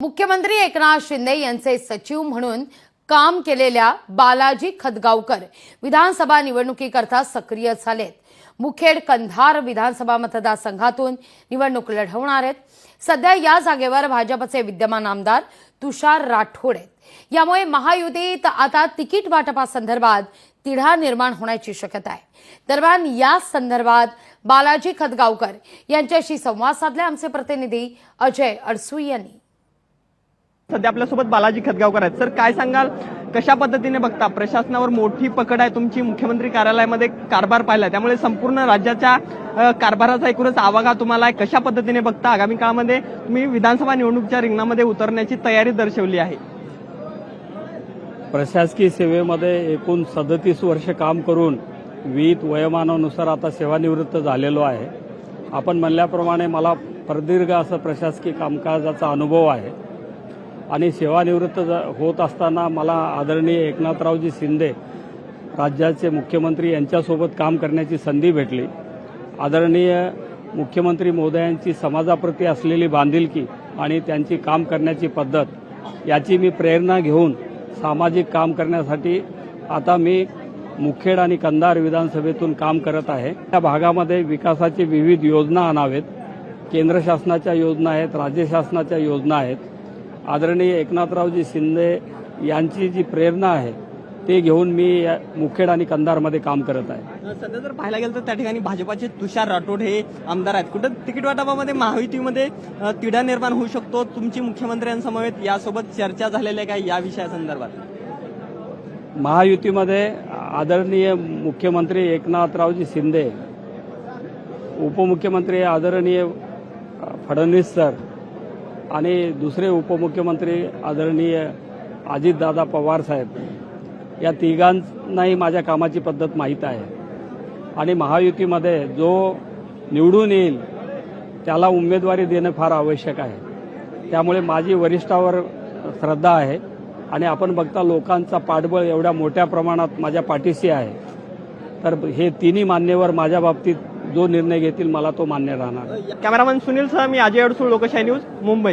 मुख्यमंत्री एकनाथ शिंदे यांचे सचिव म्हणून काम केलेल्या बालाजी खदगावकर विधानसभा निवडणुकीकरता सक्रिय झालेत. मुखेड कंधार विधानसभा मतदारसंघातून निवडणूक लढवणार आहेत. सध्या या जागेवर भाजपचे विद्यमान आमदार तुषार राठोड आहेत. यामुळे महायुतीत आता तिकीट वाटपासंदर्भात तिढा निर्माण होण्याची शक्यता आहे. दरम्यान या संदर्भात बालाजी खदगावकर यांच्याशी संवाद साधले आमचे प्रतिनिधी अजय अडसू यांनी. सध्या आपल्यासोबत बालाजी खतगावकर आहेत. सर काय सांगाल? कशा पद्धतीने बघता? प्रशासनावर मोठी पकड आहे तुमची. मुख्यमंत्री कार्यालयामध्ये कारभार पाहिला त्यामुळे संपूर्ण राज्याच्या कारभाराचा एकूणच आवागा तुम्हाला आहे. कशा पद्धतीने बघता? आगामी काळामध्ये तुम्ही विधानसभा निवडणुकीच्या रिंगणामध्ये उतरण्याची तयारी दर्शवली आहे. प्रशासकीय सेवेमध्ये एकूण सदतीस वर्ष काम करून विहित वयोमानानुसार आता सेवानिवृत्त झालेलो आहे. आपण म्हणल्याप्रमाणे मला प्रदीर्घ असं प्रशासकीय कामकाजाचा अनुभव आहे. आणि सेवानिवृत्त ज- होत असताना मला आदरणीय एकनाथरावजी शिंदे राज्याचे मुख्यमंत्री यांच्यासोबत काम करण्याची संधी भेटली. आदरणीय मुख्यमंत्री महोदयांची समाजाप्रती असलेली बांधिलकी आणि त्यांची काम करण्याची पद्धत याची मी प्रेरणा घेऊन सामाजिक काम करण्यासाठी आता मी मुखेड आणि कंधार विधानसभेतून काम करत आहे. त्या भागामध्ये विकासाची विविध योजना आणावेत. केंद्र शासनाच्या योजना आहेत राज्य शासनाच्या योजना आहेत. आदरणीय एकनाथरावजी शिंदे यांची जी प्रेरणा आहे ते घेऊन मी मुखेड आणि कंधारमध्ये काम करत आहे. सध्या जर पाहायला गेलं तर त्या ठिकाणी भाजपाचे तुषार राठोड हे आमदार आहेत. कुठं तिकीट वाटपामध्ये महायुतीमध्ये तिढा निर्माण होऊ शकतो तुमची मुख्यमंत्र्यांसमवेत यासोबत चर्चा झालेल्या काय या विषयासंदर्भात? महायुतीमध्ये आदरणीय मुख्यमंत्री एकनाथरावजी शिंदे उपमुख्यमंत्री आदरणीय फडणवीस सर आणि दुसरे उपमुख्यमंत्री आदरणीय अजितदादा पवार साहेब या तिघांनाही माझ्या कामाची पद्धत माहीत आहे. आणि महायुतीमध्ये जो निवडून येईल त्याला उमेदवारी देणं फार आवश्यक आहे. त्यामुळे माझी वरिष्ठावर श्रद्धा आहे. आणि आपण बघता लोकांचा पाठबळ एवढ्या मोठ्या प्रमाणात माझ्या पाठीशी आहे. तर हे तिन्ही मान्यवर माझ्या बाबतीत जो निर्णय घेतील मला तो मान्य राहणार. कॅमेरामॅन सुनील सह मी अजय अडसूळ लोकशाही न्यूज मुंबई.